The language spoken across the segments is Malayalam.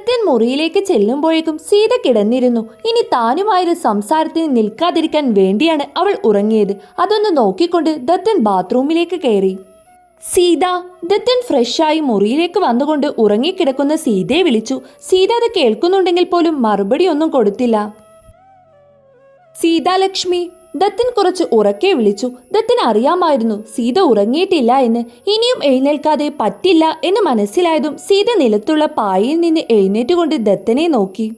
ദത്തൻ മുറിയിലേക്ക് ചെല്ലുമ്പോഴേക്കും സീത കിടന്നിരുന്നു. ഇനി താനുമായൊരു സംസാരത്തിന് നിൽക്കാതിരിക്കാൻ വേണ്ടിയാണ് അവൾ ഉറങ്ങിയത്. അതൊന്ന് നോക്കിക്കൊണ്ട് ദത്തൻ ബാത്റൂമിലേക്ക് കയറി. സീത ദത്തൻ ഫ്രഷായി മുറിയിലേക്ക് വന്നുകൊണ്ട് ഉറങ്ങിക്കിടക്കുന്ന സീതയെ വിളിച്ചു. സീത അത് കേൾക്കുന്നുണ്ടെങ്കിൽ പോലും മറുപടി ഒന്നും കൊടുത്തില്ല. സീതാലക്ഷ്മി ദത്തൻ കുറച്ച് ഉറക്കെ വിളിച്ചു. ദത്തിന് അറിയാമായിരുന്നു സീത ഉറങ്ങിയിട്ടില്ല എന്ന്. ഇനിയും എഴുന്നേൽക്കാതെ പറ്റില്ല എന്ന് മനസ്സിലായതും സീത നിലത്തുള്ള പായയിൽ നിന്ന് എഴുന്നേറ്റുകൊണ്ട് ദത്തനെ നോക്കി.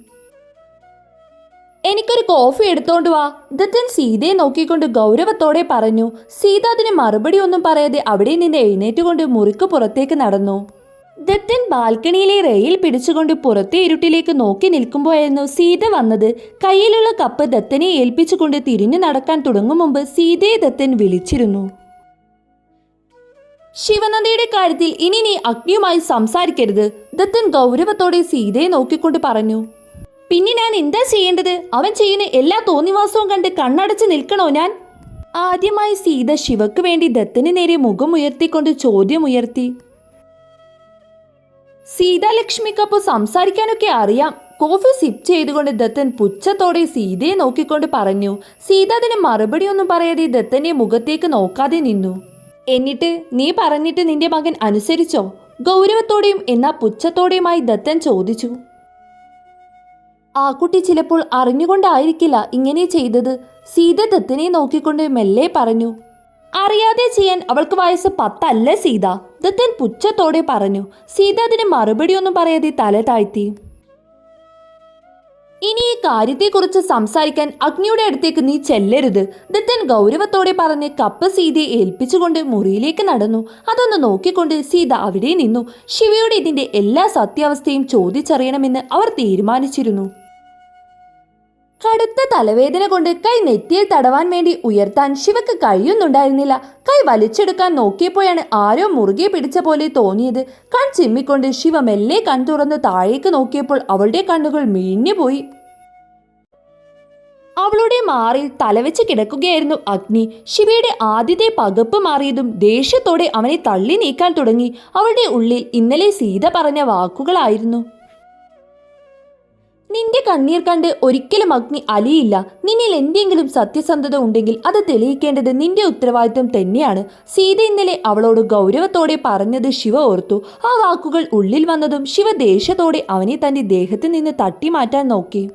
എനിക്കൊരു കോഫി എടുത്തോണ്ട് വാ ദത്തൻ സീതയെ നോക്കിക്കൊണ്ട് ഗൗരവത്തോടെ പറഞ്ഞു. സീത അതിന് മറുപടി ഒന്നും പറയാതെ അവിടെ നിന്ന് എഴുന്നേറ്റുകൊണ്ട് മുറിക്ക് പുറത്തേക്ക് നടന്നു. ദത്തൻ ബാൽക്കണിയിലെ റെയിൽ പിടിച്ചുകൊണ്ട് പുറത്തെ ഇരുട്ടിലേക്ക് നോക്കി നിൽക്കുമ്പോഴായിരുന്നു സീത വന്നത്. കയ്യിലുള്ള കപ്പ് ദത്തനെ ഏൽപ്പിച്ചുകൊണ്ട് തിരിഞ്ഞു നടക്കാൻ തുടങ്ങും മുമ്പ് സീതയെ ദത്തൻ വിളിച്ചിരുന്നു. ശിവനന്ദയുടെ കാര്യത്തിൽ ഇനി നീ അഗ്നിയുമായി സംസാരിക്കരുത്. ദത്തൻ ഗൗരവത്തോടെ സീതയെ നോക്കിക്കൊണ്ട് പറഞ്ഞു. പിന്നെ ഞാൻ എന്താ ചെയ്യേണ്ടത്? അവൻ ചെയ്യുന്ന എല്ലാ തോന്നിവാസവും കണ്ട് കണ്ണടച്ച് നിൽക്കണോ ഞാൻ? ആദ്യമായി സീത ശിവക്ക് വേണ്ടി ദത്തന് നേരെ മുഖം ഉയർത്തിക്കൊണ്ട് ചോദ്യമുയർത്തി. സീതാലക്ഷ്മിക്കപ്പോൾ സംസാരിക്കാനൊക്കെ അറിയാം. കോഫി സിപ്പ് ചെയ്തുകൊണ്ട് ദത്തൻ പുച്ഛത്തോടെ സീതയെ നോക്കിക്കൊണ്ട് പറഞ്ഞു സീത അതിന് മറുപടിയൊന്നും പറയാതെ ദത്തന്റെ മുഖത്തേക്ക് നോക്കാതെ നിന്നു. എന്നിട്ട് നീ പറഞ്ഞിട്ട് നിന്റെ മകൻ അനുസരിച്ചോ? ഗൗരവത്തോടെയും എന്നാ പുച്ഛത്തോടെയുമായി ദത്തൻ ചോദിച്ചു. ആ കുട്ടി ചിലപ്പോൾ അറിഞ്ഞുകൊണ്ടായിരിക്കില്ല ഇങ്ങനെ ചെയ്തത്. സീത ദത്തനെ നോക്കിക്കൊണ്ട് മെല്ലെ പറഞ്ഞു അറിയാതെ ചെയ്യാൻ അവൾക്ക് വയസ്സ് പത്തല്ല സീത. ദത്തൻ പുച്ഛത്തോടെ പറഞ്ഞു സീത അതിന് മറുപടിയൊന്നും പറയാതെ തല താഴ്ത്തി. ഇനി ഈ കാര്യത്തെക്കുറിച്ച് സംസാരിക്കാൻ അഗ്നിയുടെ അടുത്തേക്ക് നീ ചെല്ലരുത്. ദത്തൻ ഗൗരവത്തോടെ പറഞ്ഞ് കപ്പ് സീതയെ ഏൽപ്പിച്ചുകൊണ്ട് മുറിയിലേക്ക് നടന്നു. അതൊന്ന് നോക്കിക്കൊണ്ട് സീത അവിടെ നിന്നു. ശിവയുടെ ഇതിന്റെ എല്ലാ സത്യാവസ്ഥയും ചോദിച്ചറിയണമെന്ന് അവർ തീരുമാനിച്ചിരുന്നു. കടുത്ത തലവേദന കൊണ്ട് കൈ നെറ്റിയിൽ തടവാൻ വേണ്ടി ഉയർത്താൻ ശിവക്ക് കഴിയുന്നുണ്ടായിരുന്നില്ല. കൈ വലിച്ചെടുക്കാൻ നോക്കിയപ്പോഴാണ് ആരോ മുറുകെ പിടിച്ച പോലെ തോന്നിയത്. കൺ ചിമ്മിക്കൊണ്ട് ശിവ മെല്ലെ കൺ തുറന്ന് താഴേക്ക് നോക്കിയപ്പോൾ അവളുടെ കണ്ണുകൾ മീഞ്ഞുപോയി അവളുടെ മാറിൽ തലവെച്ച് കിടക്കുകയായിരുന്നു അഗ്നി. ശിവയുടെ ആദ്യത്തെ പകപ്പ് മാറിയതും ദേഷ്യത്തോടെ അവനെ തള്ളി നീക്കാൻ തുടങ്ങി. അവളുടെ ഉള്ളിൽ ഇന്നലെ സീത പറഞ്ഞ വാക്കുകളായിരുന്നു. നിന്റെ കണ്ണീർ കണ്ട് ഒരിക്കലും അഗ്നി അലിയില്ല. നിന്നിൽ എന്തെങ്കിലും സത്യസന്ധത ഉണ്ടെങ്കിൽ അത് തെളിയിക്കേണ്ടത് നിന്റെ ഉത്തരവാദിത്വം തന്നെയാണ്. സീത ഇന്നലെ അവളോട് ഗൗരവത്തോടെ പറഞ്ഞത് ശിവ ഓർത്തു. ആ വാക്കുകൾ ഉള്ളിൽ വന്നതും ശിവ ദേഷ്യത്തോടെ അവനെ തന്റെ ദേഹത്തിൽ നിന്ന് തട്ടിമാറ്റാൻ നോക്കി.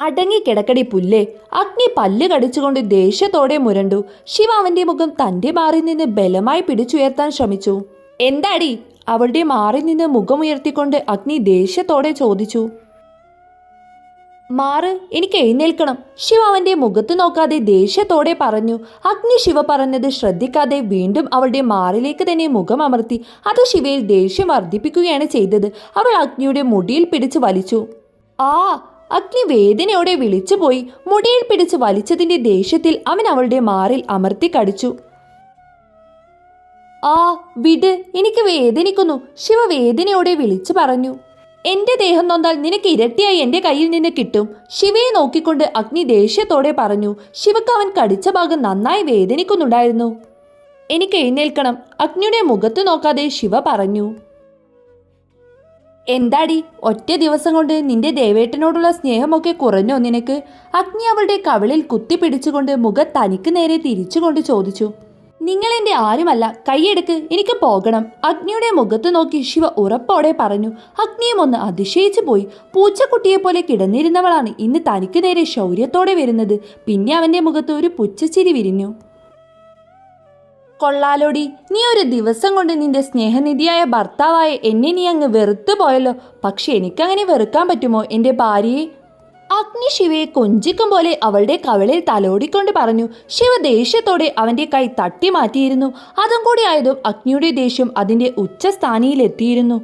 അടങ്ങി കിടക്കടി പുല്ലേ. അഗ്നി പല്ല് കടിച്ചുകൊണ്ട് ദേഷ്യത്തോടെ മുരണ്ടു. ശിവ അവന്റെ മുഖം തന്റെ മാറിൽ നിന്ന് ബലമായി പിടിച്ചുയർത്താൻ ശ്രമിച്ചു. എന്താടി? അവളുടെ മാറിൽ നിന്ന് മുഖമുയർത്തിക്കൊണ്ട് അഗ്നി ദേഷ്യത്തോടെ ചോദിച്ചു. മാറ് എനിക്ക് എഴുന്നേൽക്കണം. ശിവ അവന്റെ മുഖത്ത് നോക്കാതെ ദേഷ്യത്തോടെ പറഞ്ഞു. അഗ്നി ശിവ പറഞ്ഞത് ശ്രദ്ധിക്കാതെ വീണ്ടും അവളുടെ മാറിലേക്ക് തന്നെ മുഖം അമർത്തി. അത് ശിവയിൽ ദേഷ്യം വർദ്ധിപ്പിക്കുകയാണ് ചെയ്തത്. അവൾ അഗ്നിയുടെ മുടിയിൽ പിടിച്ച് വലിച്ചു. ആ അഗ്നി വേദനയോടെ വിളിച്ചുപോയി. മുടിയിൽ പിടിച്ച് വലിച്ചതിന്റെ ദേഷ്യത്തിൽ അവൻ അവളുടെ മാറിൽ അമർത്തി കടിച്ചു. ആ വിട്. എനിക്ക് വേദനിക്കുന്നു. ശിവ വേദനയോടെ വിളിച്ചു പറഞ്ഞു. എന്റെ ദേഹം നൊന്താൽ നിനക്ക് ഇരട്ടിയായി എന്റെ കയ്യിൽ നിന്ന് കിട്ടും. ശിവയെ നോക്കിക്കൊണ്ട് അഗ്നി ദേഷ്യത്തോടെ പറഞ്ഞു ശിവക്ക് അവൻ കടിച്ച ഭാഗം നന്നായി വേദനിക്കുന്നുണ്ടായിരുന്നു. എനിക്ക് എഴുന്നേൽക്കണം. അഗ്നിയുടെ മുഖത്ത് നോക്കാതെ ശിവ പറഞ്ഞു എന്താടി? ഒറ്റ ദിവസം കൊണ്ട് നിന്റെ ദേവേട്ടനോടുള്ള സ്നേഹമൊക്കെ കുറഞ്ഞോ നിനക്ക്? അഗ്നി അവളുടെ കവിളിൽ കുത്തിപ്പിടിച്ചുകൊണ്ട് മുഖം തനിക്ക് നേരെ തിരിച്ചുകൊണ്ട് ചോദിച്ചു നിങ്ങൾ ആരുമല്ല. കൈയെടുക്ക്. എനിക്ക് പോകണം. അഗ്നിയുടെ മുഖത്ത് നോക്കി ശിവ ഉറപ്പോടെ പറഞ്ഞു. അഗ്നിയും ഒന്ന് അതിശയിച്ചു പോയി. പൂച്ചക്കുട്ടിയെ പോലെ കിടന്നിരുന്നവളാണ് ഇന്ന് തനിക്ക് നേരെ ശൗര്യത്തോടെ വരുന്നത്. പിന്നെ അവന്റെ മുഖത്ത് ഒരു പുച്ഛച്ചിരി വിരിഞ്ഞു. കൊള്ളാലോടി. നീ ഒരു ദിവസം കൊണ്ട് നിന്റെ സ്നേഹനിധിയായ ഭർത്താവായ എന്നെ നീ അങ്ങ് വെറുത്തു പോയല്ലോ. പക്ഷെ എനിക്കങ്ങനെ വെറുക്കാൻ പറ്റുമോ? എന്റെ ഭാര്യയെ അഗ്നി ശിവയെ കൊഞ്ചിക്കും പോലെ അവളുടെ കവളിൽ തലോടിക്കൊണ്ട് പറഞ്ഞു ശിവ ദേഷ്യത്തോടെ അവന്റെ കൈ തട്ടി മാറ്റിയിരുന്നു. അതും കൂടി ആയതും അഗ്നിയുടെ ദേഷ്യം അതിന്റെ ഉച്ചസ്ഥാനിയിലെത്തിയിരുന്നു.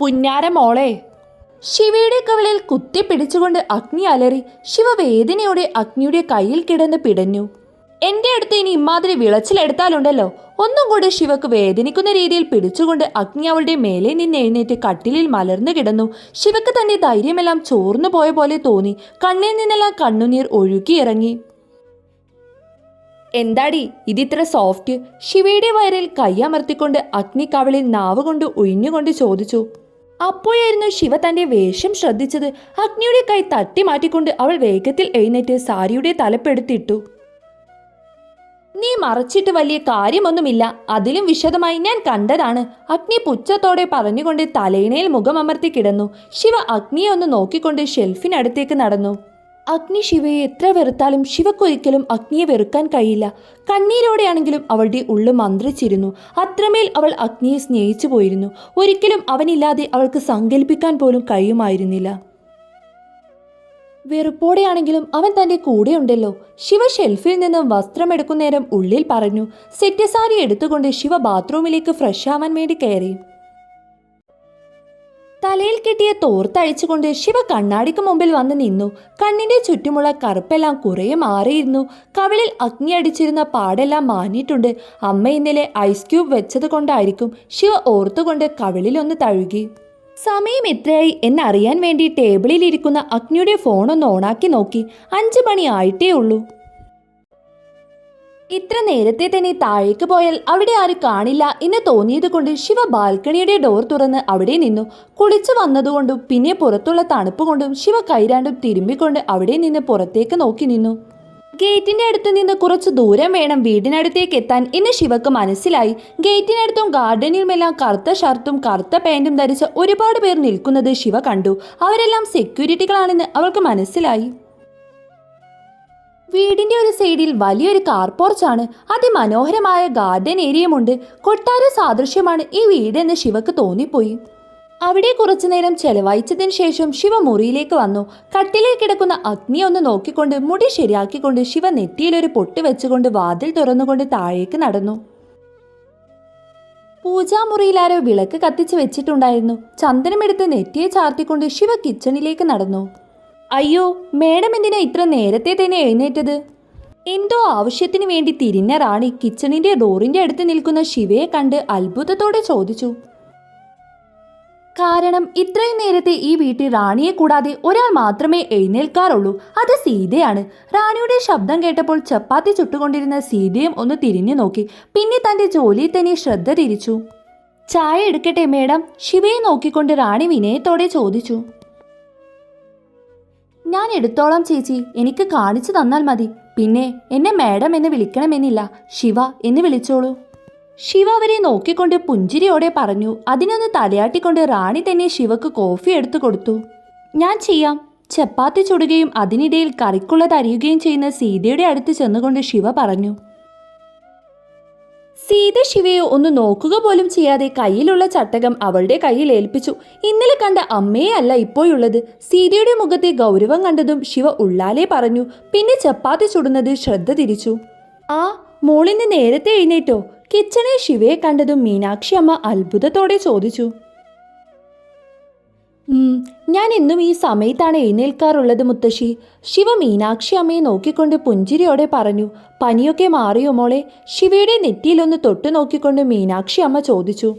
പുന്നാര മോളെ ശിവയുടെ കുത്തി പിടിച്ചുകൊണ്ട് അഗ്നി അലറി ശിവ വേദനയോടെ അഗ്നിയുടെ കയ്യിൽ കിടന്ന് പിടഞ്ഞു. എന്റെ അടുത്ത് ഇനി ഇമാതിരി വിളച്ചിലെടുത്താലുണ്ടല്ലോ ഒന്നും കൂടെ ശിവക്ക് വേദനിക്കുന്ന രീതിയിൽ പിടിച്ചുകൊണ്ട് അഗ്നി അവളുടെ മേലെ നിന്ന് എഴുന്നേറ്റ് കട്ടിലിൽ മലർന്നു കിടന്നു. ശിവക്ക് തന്റെ ധൈര്യമെല്ലാം ചോർന്നു പോയ പോലെ തോന്നി. കണ്ണിൽ നിന്നെല്ലാം കണ്ണുനീർ ഒഴുകിയിറങ്ങി എന്താടി? ഇതിത്ര സോഫ്റ്റ്. ശിവയുടെ വയറിൽ കൈയമർത്തിക്കൊണ്ട് അഗ്നി കവളിൽ നാവ് കൊണ്ട് ഉഴിഞ്ഞുകൊണ്ട് ചോദിച്ചു. അപ്പോഴായിരുന്നു ശിവ തന്റെ വേഷം ശ്രദ്ധിച്ചത്. അഗ്നിയുടെ കൈ തട്ടി മാറ്റിക്കൊണ്ട് അവൾ വേഗത്തിൽ എഴുന്നേറ്റ് സാരിയുടെ തലപ്പെടുത്തിട്ടു നീ മറച്ചിട്ട് വലിയ കാര്യമൊന്നുമില്ല. അതിലും വിശദമായി ഞാൻ കണ്ടതാണ്. അഗ്നി പുച്ഛത്തോടെ പറഞ്ഞുകൊണ്ട് തലയിണയിൽ മുഖമമർത്തി കിടന്നു. ശിവ അഗ്നിയെ ഒന്ന് നോക്കിക്കൊണ്ട് ഷെൽഫിനടുത്തേക്ക് നടന്നു. അഗ്നി ശിവയെ എത്ര വെറുത്താലും ശിവക്കൊരിക്കലും അഗ്നിയെ വെറുക്കാൻ കഴിയില്ല. കണ്ണീരോടെയാണെങ്കിലും അവളുടെ ഉള്ളു മന്ത്രിച്ചിരുന്നു. അത്രമേൽ അവൾ അഗ്നിയെ സ്നേഹിച്ചു പോയിരുന്നു ഒരിക്കലും അവനില്ലാതെ അവൾക്ക് സങ്കല്പിക്കാൻ പോലും കഴിയുമായിരുന്നില്ല. വെറുപ്പോടെയാണെങ്കിലും അവൻ തന്റെ കൂടെയുണ്ടല്ലോ. ശിവ ഷെൽഫിൽ നിന്നും വസ്ത്രമെടുക്കുന്നേരം ഉള്ളിൽ പറഞ്ഞു സെറ്റ് സാരി എടുത്തുകൊണ്ട് ശിവ ബാത്റൂമിലേക്ക് ഫ്രഷ് ആവാൻ വേണ്ടി കയറി. തലയിൽ കെട്ടിയ തോർത്തഴിച്ചുകൊണ്ട് ശിവ കണ്ണാടിക്ക് മുമ്പിൽ വന്ന് നിന്നു. കണ്ണിന്റെ ചുറ്റുമുള്ള കറുപ്പെല്ലാം കുറേ മാറിയിരുന്നു. കവിളിൽ അഗ്നി അടിച്ചിരുന്ന പാടെല്ലാം മാഞ്ഞിട്ടുണ്ട്. അമ്മ ഇന്നലെ ഐസ് ക്യൂബ് വെച്ചത് കൊണ്ടായിരിക്കും ശിവ ഓർത്തുകൊണ്ട് കവിളിലൊന്ന് തഴുകി. സമയം എത്രയായി എന്നറിയാൻ വേണ്ടി ടേബിളിൽ ഇരിക്കുന്ന അഗ്നിയുടെ ഫോൺ ഒന്ന് ഓണാക്കി നോക്കി. അഞ്ചു മണി ആയിട്ടേ ഉള്ളൂ. ഇത്ര നേരത്തെ തന്നെ താഴേക്ക് പോയാൽ അവിടെ ആരും കാണില്ല എന്ന് തോന്നിയത് കൊണ്ട് ശിവ ബാൽക്കണിയുടെ ഡോർ തുറന്ന് അവിടെ നിന്നു. കുളിച്ചു വന്നതുകൊണ്ടും പിന്നെ പുറത്തുള്ള തണുപ്പ് കൊണ്ടും ശിവ കൈരാണ്ടും തിരുമ്മിക്കൊണ്ട് അവിടെ നിന്ന് പുറത്തേക്ക് നോക്കി നിന്നു. ഗേറ്റിന്റെ അടുത്ത് നിന്ന് കുറച്ച് ദൂരം വേണം വീടിനടുത്തേക്ക് എത്താൻ എന്ന് ശിവക്ക് മനസ്സിലായി. ഗേറ്റിനടുത്തും ഗാർഡനിലുമെല്ലാം കറുത്ത ഷർട്ടും കറുത്ത പാന്റും ധരിച്ച ഒരുപാട് പേർ നിൽക്കുന്നത് ശിവ കണ്ടു. അവരെല്ലാം സെക്യൂരിറ്റികളാണെന്ന് അവൾക്ക് മനസ്സിലായി. വീടിന്റെ ഒരു സൈഡിൽ വലിയൊരു കാർ പോർച്ചാണ് അതിമനോഹരമായ ഗാർഡൻ ഏരിയയുമുണ്ട്. കൊട്ടാര സാദൃശ്യമാണ് ഈ വീടെന്ന് ശിവക്ക് തോന്നിപ്പോയി. അവിടെ കുറച്ചുനേരം ചെലവഴിച്ചതിന് ശേഷം ശിവ മുറിയിലേക്ക് വന്നു. കട്ടിലിൽ കിടക്കുന്ന അഗ്നി ഒന്ന് നോക്കിക്കൊണ്ട് മുടി ശരിയാക്കിക്കൊണ്ട് ശിവ നെറ്റിയിലൊരു പൊട്ട് വെച്ചുകൊണ്ട് വാതിൽ തുറന്നുകൊണ്ട് താഴേക്ക് നടന്നു. പൂജാമുറിയിലാരോ വിളക്ക് കത്തിച്ച് വെച്ചിട്ടുണ്ടായിരുന്നു. ചന്ദനമെടുത്ത് നെറ്റിയെ ചാർത്തിക്കൊണ്ട് ശിവ കിച്ചണിലേക്ക് നടന്നു. അയ്യോ മേഡം എന്തിനാ ഇത്ര നേരത്തെ തന്നെ എഴുന്നേറ്റത്? എന്തോ ആവശ്യത്തിന് വേണ്ടി തിരിഞ്ഞ റാണി കിച്ചണിന്റെ ഡോറിന്റെ അടുത്ത് നിൽക്കുന്ന ശിവയെ കണ്ട് അത്ഭുതത്തോടെ ചോദിച്ചു. കാരണം ഇത്രയും നേരത്തെ ഈ വീട്ടിൽ റാണിയെ കൂടാതെ ഒരാൾ മാത്രമേ എഴുന്നേൽക്കാറുള്ളൂ. അത് സീതയാണ്. റാണിയുടെ ശബ്ദം കേട്ടപ്പോൾ ചപ്പാത്തി ചുട്ടുകൊണ്ടിരുന്ന സീതയും ഒന്ന് തിരിഞ്ഞു നോക്കി. പിന്നെ തന്റെ ജോലിയിൽ തന്നെ ശ്രദ്ധ തിരിച്ചു. ചായ എടുക്കട്ടെ മേഡം? ശിവയെ നോക്കിക്കൊണ്ട് റാണി വിനയത്തോടെ ചോദിച്ചു. ഞാൻ എടുത്തോളാം ചേച്ചി. എനിക്ക് കാണിച്ചു തന്നാൽ മതി. പിന്നെ എന്നെ മാഡം എന്ന് വിളിക്കണമെന്നില്ല. ശിവ എന്ന് വിളിച്ചോളൂ. ശിവ അവരെ നോക്കിക്കൊണ്ട് പുഞ്ചിരിയോടെ പറഞ്ഞു അതിനൊന്ന് തലയാട്ടിക്കൊണ്ട് റാണി തന്നെ ശിവക്ക് കോഫി എടുത്തു കൊടുത്തു. ഞാൻ ചെയ്യാം. ചപ്പാത്തി ചുടുകയും അതിനിടയിൽ കറിക്കുള്ളത് അരിയുകയും ചെയ്യുന്ന സീതയുടെ അടുത്ത് ചെന്നുകൊണ്ട് ശിവ പറഞ്ഞു സീത ശിവയെ ഒന്ന് നോക്കുക പോലും ചെയ്യാതെ കയ്യിലുള്ള ചട്ടകം അവളുടെ കയ്യിൽ ഏൽപ്പിച്ചു. ഇന്നലെ കണ്ട അമ്മയെ അല്ല ഇപ്പോഴുള്ളത്. സീതയുടെ മുഖത്തെ ഗൗരവം കണ്ടതും ശിവ ഉള്ളാലെ പറഞ്ഞു പിന്നെ ചപ്പാത്തി ചുടുന്നത് ശ്രദ്ധ തിരിച്ചു. ആ മോളിന്ന് നേരത്തെ എഴുന്നേറ്റോ. കിച്ചണിൽ ശിവയെ കണ്ടതും മീനാക്ഷി അമ്മ അത്ഭുതത്തോടെ ചോദിച്ചു. ഞാൻ എന്നും ഈ സമയത്താണ് എഴുന്നേൽക്കാറുള്ളത് മുത്തശ്ശി. ശിവ മീനാക്ഷി അമ്മയെ നോക്കിക്കൊണ്ട് പുഞ്ചിരിയോടെ പറഞ്ഞു പനിയൊക്കെ മാറിയോ മോളെ? ശിവയുടെ നെറ്റിയിലൊന്ന് തൊട്ടു നോക്കിക്കൊണ്ട് മീനാക്ഷി അമ്മ ചോദിച്ചു.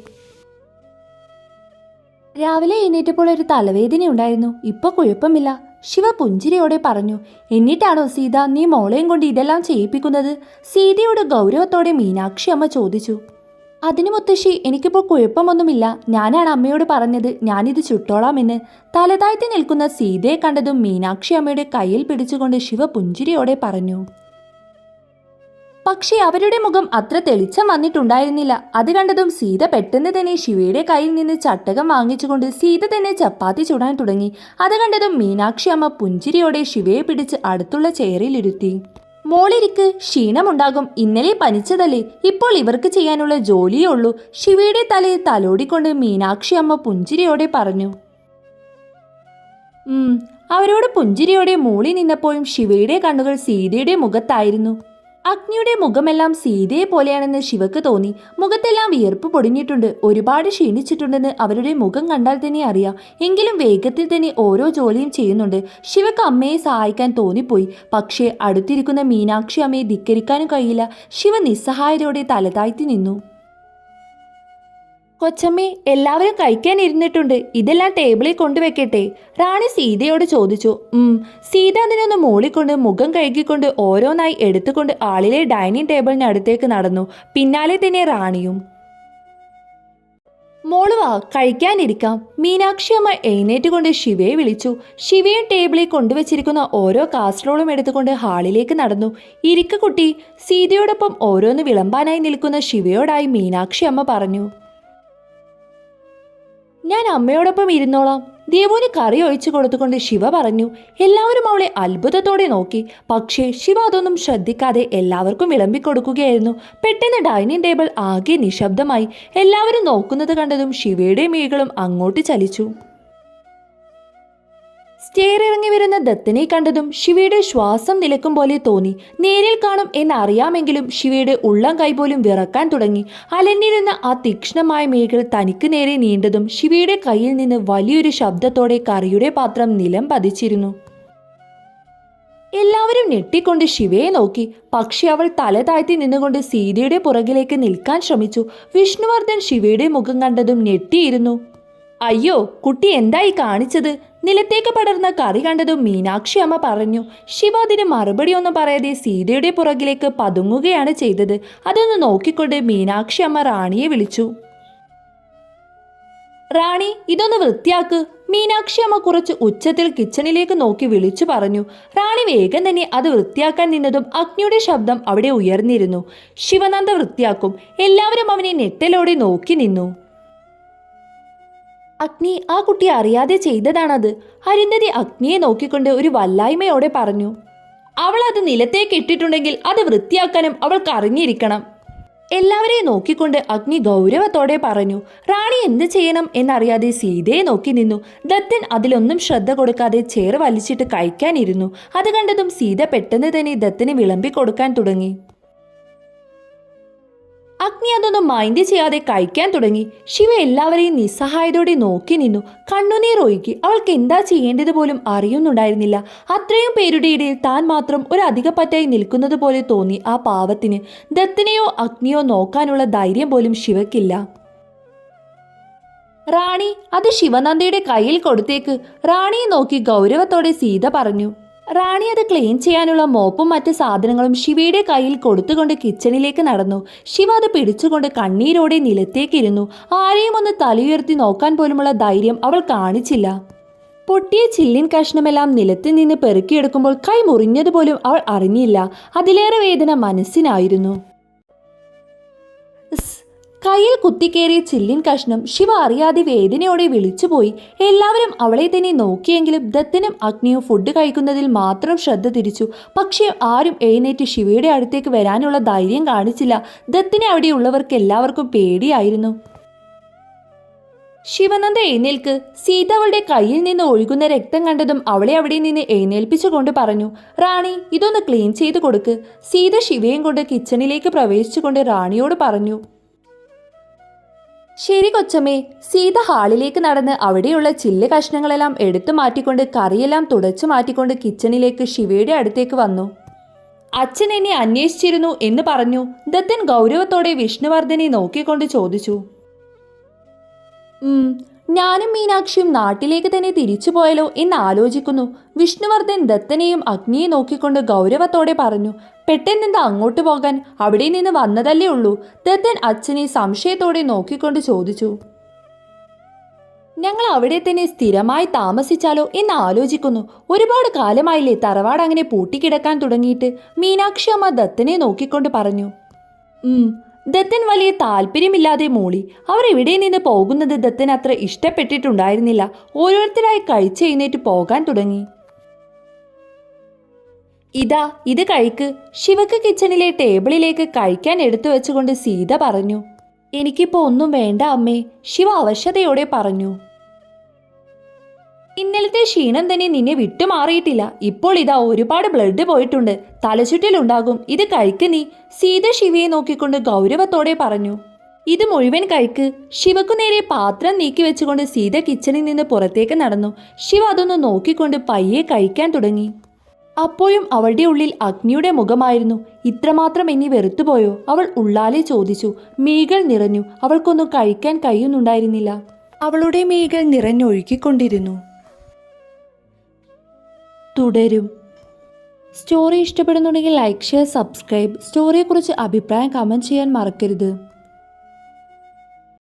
രാവിലെ എഴുന്നേറ്റപ്പോൾ ഒരു തലവേദന ഉണ്ടായിരുന്നു. ഇപ്പൊ കുഴപ്പമില്ല. ശിവ പുഞ്ചിരിയോടെ പറഞ്ഞു എന്നിട്ടാണോ സീത നീ മോളെയും കൊണ്ട് ഇതെല്ലാം ചെയ്യിപ്പിക്കുന്നത്? സീതയോട് ഗൗരവത്തോടെ മീനാക്ഷി അമ്മ ചോദിച്ചു അതിന് മുത്തശ്ശി എനിക്കിപ്പോൾ കുഴപ്പമൊന്നുമില്ല. ഞാനാണ് അമ്മയോട് പറഞ്ഞത് ഞാനിത് ചുട്ടോളാമെന്ന്. തലതാഴ്ത്തി നിൽക്കുന്ന സീതയെ കണ്ടതും മീനാക്ഷി അമ്മയുടെ കയ്യിൽ പിടിച്ചുകൊണ്ട് ശിവ പുഞ്ചിരിയോടെ പറഞ്ഞു പക്ഷേ അവരുടെ മുഖം അത്ര തെളിച്ചം വന്നിട്ടുണ്ടായിരുന്നില്ല. അത് കണ്ടതും സീത പെട്ടെന്ന് തന്നെ ശിവയുടെ കയ്യിൽ നിന്ന് ചട്ടകം വാങ്ങിച്ചുകൊണ്ട് സീത തന്നെ ചപ്പാത്തി ചുടാൻ തുടങ്ങി. അത് കണ്ടതും മീനാക്ഷി അമ്മ പുഞ്ചിരിയോടെ ശിവയെ പിടിച്ച് അടുത്തുള്ള ചെയറിലിരുത്തി മോളിരിക്ക് ക്ഷീണമുണ്ടാകും. ഇന്നലെ പനിച്ചതല്ലേ. ഇപ്പോൾ ഇവർക്ക് ചെയ്യാനുള്ള ജോലിയേ ഉള്ളൂ. ശിവയുടെ തലയിൽ തലോടിക്കൊണ്ട് മീനാക്ഷി അമ്മ പുഞ്ചിരിയോടെ പറഞ്ഞു. അവരോട് പുഞ്ചിരിയോടെ മൂളി നിന്നപ്പോഴും ശിവയുടെ കണ്ണുകൾ സീതയുടെ മുഖത്തായിരുന്നു. അഗ്നിയുടെ മുഖമെല്ലാം സീതയെ പോലെയാണെന്ന് ശിവക്ക് തോന്നി. മുഖത്തെല്ലാം വിയർപ്പ് പൊടിഞ്ഞിട്ടുണ്ട്. ഒരുപാട് ക്ഷീണിച്ചിട്ടുണ്ടെന്ന് അവരുടെ മുഖം കണ്ടാൽ തന്നെ അറിയാം. എങ്കിലും വേഗത്തിൽ തന്നെ ഓരോ ജോലിയും ചെയ്യുന്നുണ്ട്. ശിവക്ക് അമ്മയെ സഹായിക്കാൻ തോന്നിപ്പോയി. പക്ഷേ അടുത്തിരിക്കുന്ന മീനാക്ഷി അമ്മയെ ധിക്കരിക്കാനും കഴിയില്ല. ശിവ നിസ്സഹായതയോടെ തലതാഴ്ത്തി നിന്നു. കൊച്ചമ്മേ എല്ലാവരും കഴിക്കാൻ ഇരുന്നിട്ടുണ്ട്. ഇതെല്ലാം ടേബിളിൽ കൊണ്ടുവെക്കട്ടെ. റാണി സീതയോട് ചോദിച്ചു. ഉം സീത അതിനൊന്ന് മൂളിക്കൊണ്ട് മുഖം കഴുകിക്കൊണ്ട് ഓരോന്നായി എടുത്തുകൊണ്ട് ആളിലെ ഡൈനിങ് ടേബിളിന് അടുത്തേക്ക് നടന്നു. പിന്നാലെ തന്നെ റാണിയും. മോൾ വാ കഴിക്കാനിരിക്കാം. മീനാക്ഷി അമ്മ എഴുന്നേറ്റുകൊണ്ട് ശിവയെ വിളിച്ചു. ശിവയെ ടേബിളിൽ കൊണ്ടുവച്ചിരിക്കുന്ന ഓരോ കാസറോളും എടുത്തുകൊണ്ട് ഹാളിലേക്ക് നടന്നു. ഇരിക്ക കുട്ടി സീതയോടൊപ്പം ഓരോന്ന് വിളമ്പാനായി നിൽക്കുന്ന ശിവയോടായി മീനാക്ഷി അമ്മ പറഞ്ഞു. ഞാൻ അമ്മയോടൊപ്പം ഇരുന്നോളാം. ദേവുവിന് കറി ഒഴിച്ചു കൊടുത്തുകൊണ്ട് ശിവ പറഞ്ഞു എല്ലാവരും അവളെ അത്ഭുതത്തോടെ നോക്കി. പക്ഷേ ശിവ അതൊന്നും ശ്രദ്ധിക്കാതെ എല്ലാവർക്കും വിളമ്പിക്കൊടുക്കുകയായിരുന്നു പെട്ടെന്ന് ഡൈനിങ് ടേബിൾ ആകെ നിശബ്ദമായി. എല്ലാവരും നോക്കുന്നത് കണ്ടതും ശിവയുടെ മീകളും അങ്ങോട്ട് ചലിച്ചു. സ്റ്റെയർ ഇറങ്ങി വരുന്ന ദത്തനെ കണ്ടതും ശിവയുടെ ശ്വാസം നിലക്കും പോലെ തോന്നി. നേരിൽ കാണും എന്നറിയാമെങ്കിലും ശിവയുടെ ഉള്ളം കൈ പോലും വിറക്കാൻ തുടങ്ങി. അലഞ്ഞിരുന്ന ആ തീക്ഷ്ണമായ മേഘൽ തനിക്ക് നേരെ നീണ്ടതും ശിവയുടെ കയ്യിൽ നിന്ന് വലിയൊരു ശബ്ദത്തോടെ കറിയുടെ പാത്രം നിലം പതിച്ചിരുന്നു. എല്ലാവരും ഞെട്ടിക്കൊണ്ട് ശിവയെ നോക്കി. പക്ഷെ അവൾ തല താഴ്ത്തി നിന്നുകൊണ്ട് സീതയുടെ പുറകിലേക്ക് നിൽക്കാൻ ശ്രമിച്ചു. വിഷ്ണുവർദ്ധൻ ശിവയുടെ മുഖം കണ്ടതും ഞെട്ടിയിരുന്നു. അയ്യോ കുട്ടി എന്തായി കാണിച്ചത്? നിലത്തേക്ക് പടർന്ന കറി കണ്ടതും മീനാക്ഷി അമ്മ പറഞ്ഞു ശിവ അതിന് മറുപടിയൊന്നും പറയാതെ സീതയുടെ പുറകിലേക്ക് പതുങ്ങുകയാണ് ചെയ്തത്. അതൊന്ന് നോക്കിക്കൊണ്ട് മീനാക്ഷി അമ്മ റാണിയെ വിളിച്ചു. റാണി ഇതൊന്ന് വൃത്തിയാക്ക് മീനാക്ഷി അമ്മ കുറച്ച് ഉച്ചത്തിൽ കിച്ചണിലേക്ക് നോക്കി വിളിച്ചു പറഞ്ഞു. റാണി വേഗം തന്നെ അത് വൃത്തിയാക്കാൻ നിന്നതും അഗ്നിയുടെ ശബ്ദം അവിടെ ഉയർന്നിരുന്നു. ശിവനന്ദ വൃത്തിയാക്കും. എല്ലാവരും അവനെ ഞെട്ടലോടെ നോക്കി നിന്നു. അഗ്നി ആ കുട്ടിയെ അറിയാതെ ചെയ്തതാണത്. അരുന്ധതി അഗ്നിയെ നോക്കിക്കൊണ്ട് ഒരു വല്ലായ്മയോടെ പറഞ്ഞു അവൾ അത് നിലത്തേക്ക് ഇട്ടിട്ടുണ്ടെങ്കിൽ അത് വൃത്തിയാക്കാനും അവൾക്ക് അറിഞ്ഞിരിക്കണം. എല്ലാവരെയും നോക്കിക്കൊണ്ട് അഗ്നി ഗൗരവത്തോടെ പറഞ്ഞു റാണി എന്ത് ചെയ്യണം എന്നറിയാതെ സീതയെ നോക്കി നിന്നു. ദത്തൻ അതിലൊന്നും ശ്രദ്ധ കൊടുക്കാതെ ചേറ് വലിച്ചിട്ട് കഴിക്കാനിരുന്നു. അത് കണ്ടതും സീത പെട്ടെന്ന് തന്നെ ദത്തന് വിളമ്പി കൊടുക്കാൻ തുടങ്ങി. അഗ്നി അതൊന്നും മൈൻഡ് ചെയ്യാതെ കഴിക്കാൻ തുടങ്ങി. ശിവ എല്ലാവരെയും നിസ്സഹായതയോടെ നോക്കി നിന്നു. കണ്ണുനീർ ഒഴുകി. അവൾക്ക് എന്താ ചെയ്യേണ്ടത് പോലും അറിയുന്നുണ്ടായിരുന്നില്ല. അത്രയും പേരുടെ ഇടയിൽ താൻ മാത്രം ഒരു അധികപ്പറ്റായി നിൽക്കുന്നത് പോലെ തോന്നി ആ പാവത്തിന്. ദത്തിനെയോ അഗ്നിയോ നോക്കാനുള്ള ധൈര്യം പോലും ശിവക്കില്ല. റാണി അത് ശിവനന്ദയുടെ കയ്യിൽ കൊടുത്തേക്ക്. റാണിയെ നോക്കി ഗൗരവത്തോടെ സീത പറഞ്ഞു. റാണി അത് ക്ലീൻ ചെയ്യാനുള്ള മോപ്പും മറ്റ് സാധനങ്ങളും ശിവയുടെ കയ്യിൽ കൊടുത്തുകൊണ്ട് കിച്ചണിലേക്ക് നടന്നു. ശിവ അത് പിടിച്ചുകൊണ്ട് കണ്ണീരോടെ നിലത്തേക്കിരുന്നു. ആരെയും ഒന്ന് തലയുയർത്തി നോക്കാൻ പോലുമുള്ള ധൈര്യം അവൾ കാണിച്ചില്ല. പൊട്ടിയ ചില്ലിൻ കഷ്ണമെല്ലാം നിലത്ത് നിന്ന് പെറുക്കിയെടുക്കുമ്പോൾ കൈ മുറിഞ്ഞതുപോലും അവൾ അറിഞ്ഞില്ല. അതിലേറെ വേദന മനസ്സിനായിരുന്നു. കയ്യിൽ കുത്തിക്കേറിയ ചില്ലിൻ കഷ്ണം ശിവ അറിയാതെ വേദനയോടെ വിളിച്ചുപോയി. എല്ലാവരും അവളെ തന്നെ നോക്കിയെങ്കിലും ദത്തനും അഗ്നിയും ഫുഡ് കഴിക്കുന്നതിൽ മാത്രം ശ്രദ്ധ തിരിച്ചു. പക്ഷേ ആരും എഴുന്നേറ്റ് ശിവയുടെ അടുത്തേക്ക് വരാനുള്ള ധൈര്യം കാണിച്ചില്ല. ദത്തിനെ അവിടെയുള്ളവർക്ക് എല്ലാവർക്കും പേടിയായിരുന്നു. ശിവനന്ദ എഴുന്നേൽക്ക്. സീത അവളുടെ കയ്യിൽ നിന്ന് ഒഴുകുന്ന രക്തം കണ്ടതും അവളെ അവിടെ നിന്ന് എഴുന്നേൽപ്പിച്ചുകൊണ്ട് പറഞ്ഞു റാണി ഇതൊന്ന് ക്ലീൻ ചെയ്ത് കൊടുക്ക്. സീത ശിവയും കൊണ്ട് കിച്ചണിലേക്ക് പ്രവേശിച്ചുകൊണ്ട് റാണിയോട് പറഞ്ഞു ശരി കൊച്ചമ്മേ സീത ഹാളിലേക്ക് നടന്ന് അവിടെയുള്ള ചില്ല് കഷ്ണങ്ങളെല്ലാം എടുത്തു മാറ്റിക്കൊണ്ട് കറിയെല്ലാം തുടച്ചു മാറ്റിക്കൊണ്ട് കിച്ചണിലേക്ക് ശിവയുടെ അടുത്തേക്ക് വന്നു. അച്ഛൻ എന്നെ അന്വേഷിച്ചിരുന്നു എന്ന് പറഞ്ഞു. ദത്തൻ ഗൗരവത്തോടെ വിഷ്ണുവർദ്ധനെ നോക്കിക്കൊണ്ട് ചോദിച്ചു. ഞാനും മീനാക്ഷിയും നാട്ടിലേക്ക് തന്നെ തിരിച്ചു പോയാലോ എന്ന് ആലോചിക്കുന്നു. വിഷ്ണുവർദ്ധൻ ദത്തനെയും അഗ്നിയെ നോക്കിക്കൊണ്ട് ഗൗരവത്തോടെ പറഞ്ഞു. പെട്ടെന്നെന്താ അങ്ങോട്ട് പോകാൻ? അവിടെ നിന്ന് വന്നതല്ലേ ഉള്ളൂ. ദത്തൻ അച്ഛനെ സംശയത്തോടെ നോക്കിക്കൊണ്ട് ചോദിച്ചു. ഞങ്ങൾ അവിടെ തന്നെ സ്ഥിരമായി താമസിച്ചാലോ എന്ന് ആലോചിക്കുന്നു. ഒരുപാട് കാലമായില്ലേ തറവാട് അങ്ങനെ പൂട്ടിക്കിടക്കാൻ തുടങ്ങിയിട്ട്. മീനാക്ഷി അമ്മ ദത്തനെ നോക്കിക്കൊണ്ട് പറഞ്ഞു. ഉം ദത്തൻ വലിയ താല്പര്യമില്ലാതെ മൂളി. അവർ ഇവിടെ നിന്ന് പോകുന്നത് ദത്തൻ അത്ര ഇഷ്ടപ്പെട്ടിട്ടുണ്ടായിരുന്നില്ല. ഓരോരുത്തരായി കഴിച്ചെഴുന്നേറ്റ് പോകാൻ തുടങ്ങി. ഇതാ ഇത് കഴിക്ക്. ശിവക്ക് കിച്ചണിലെ ടേബിളിലേക്ക് കഴിക്കാൻ എടുത്തു വെച്ചുകൊണ്ട് സീത പറഞ്ഞു എനിക്കിപ്പോ ഒന്നും വേണ്ട അമ്മേ ശിവ അവശതയോടെ പറഞ്ഞു. ഇന്നലത്തെ ക്ഷീണം തന്നെ നിന്നെ വിട്ടുമാറിയിട്ടില്ല ഇപ്പോൾ ഇതാ ഒരുപാട് ബ്ലഡ് പോയിട്ടുണ്ട്. തലചുറ്റിലുണ്ടാകും. ഇത് കഴിക്ക് നീ സീത ശിവയെ നോക്കിക്കൊണ്ട് ഗൗരവത്തോടെ പറഞ്ഞു. ഇത് മുഴുവൻ കഴിക്ക്. ശിവക്കു നേരെ പാത്രം നീക്കി വെച്ചുകൊണ്ട് സീത കിച്ചണിൽ നിന്ന് പുറത്തേക്ക് നടന്നു. ശിവ അതൊന്ന് നോക്കിക്കൊണ്ട് പയ്യെ കഴിക്കാൻ തുടങ്ങി. അപ്പോഴും അവളുടെ ഉള്ളിൽ അഗ്നിയുടെ മുഖമായിരുന്നു. ഇത്രമാത്രം എന്നെ വെറുത്തുപോയോ? അവൾ ഉള്ളാലെ ചോദിച്ചു. മീകൾ നിറഞ്ഞു. അവൾക്കൊന്നും കഴിക്കാൻ കഴിയുന്നുണ്ടായിരുന്നില്ല. അവളുടെ മീകൾ നിറഞ്ഞൊഴുകിക്കൊണ്ടിരുന്നു തുടരും. സ്റ്റോറി ഇഷ്ടപ്പെടുന്നുണ്ടെങ്കിൽ ലൈക്ക് ഷെയർ സബ്സ്ക്രൈബ്. സ്റ്റോറിയെക്കുറിച്ച് അഭിപ്രായം കമന്റ് ചെയ്യാൻ മറക്കരുത്.